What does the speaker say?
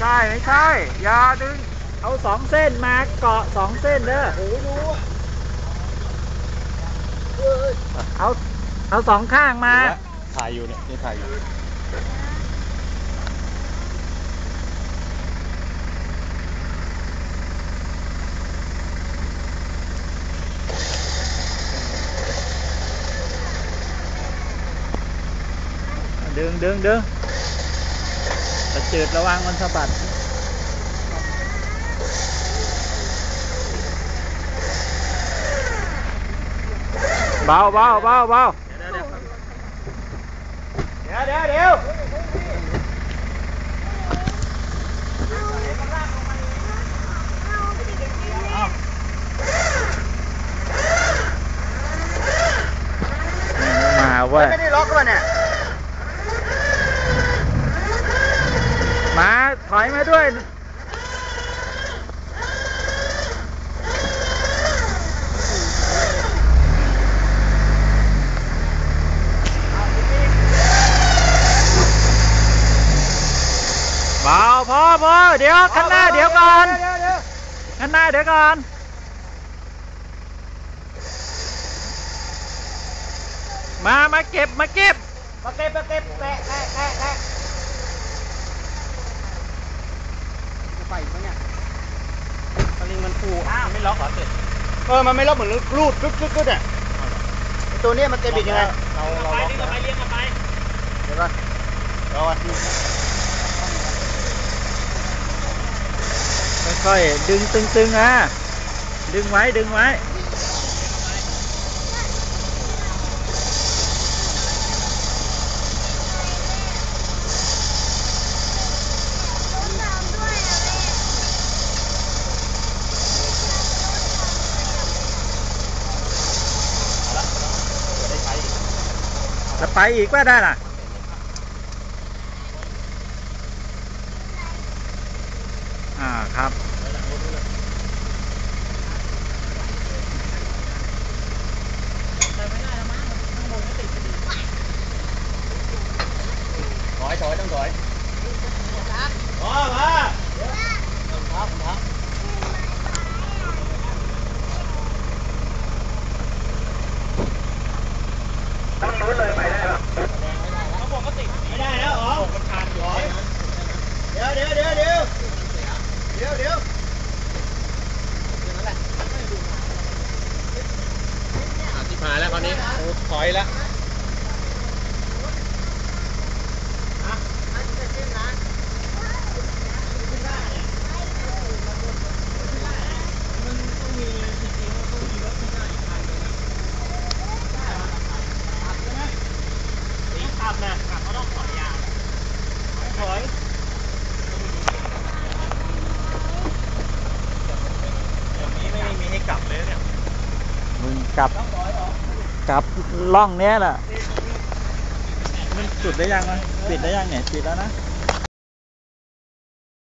ใช่ไม่ใช่อย่าดึง เอาสองเส้นมาเกาะสองเส้นเด้อโอ้ยรู้อะเอาเอาสองข้างมา ถ่ายอยู่เนี่ยนี่ถ่ายอยู่ดึงดึงดึง ตะจืดระวังมันสะบัดเบาเบาเบาเบาเดี๋ยวเดี๋ยวเดี๋ยวมาเว้ยไม่ได้ล็อกกันเนี่ย มาถอย มาด้วยเบาพอพอเดี๋ยวข้างหน้าเดี๋ยวก่อนข้างหน้าเดี๋ยวก่อนมามาเก็บมาเก็บมาเก็บมาเก็บแตะแตะแตะแตะจะ ไปอีกปะเนี่ยสลิงมันฟูอ้าวไม่ล็อกเหรอเสร็จเออ มันไม่ล็อกเหมือนรูดกึ๊กกึ๊กกึ๊กอะไอ้ตัวเนี้ยมันจะบิดยังไงเราเราล็อกไปเรียกไปเดี๋ยวก่อนรอก่อนค่อยๆดึงตึงๆอะดึงไว้ดึงไว้ จะไปอีกว่าได้ล่ะอ่าครับถอยถอยต้องถอยพอมาครับครับ ไม่ได้แล้วอ๋อมันขาดอยู่เดี๋ยวเดี๋ยวเดี๋ยวเดี๋ยวเดี๋ยวเดี๋ยวที่ผ่านแล้วคราวนี้โอ้ถอยแล้วขับนะขับเขาต้องถอยยาวถอย อย่างนี้ไม่มีให้กลับเลยเนี่ย มึง กับกับล่องเนี้ยแหละมันจุดได้ยังวะปิดได้ยังเนี่ยปิดแล้วนะ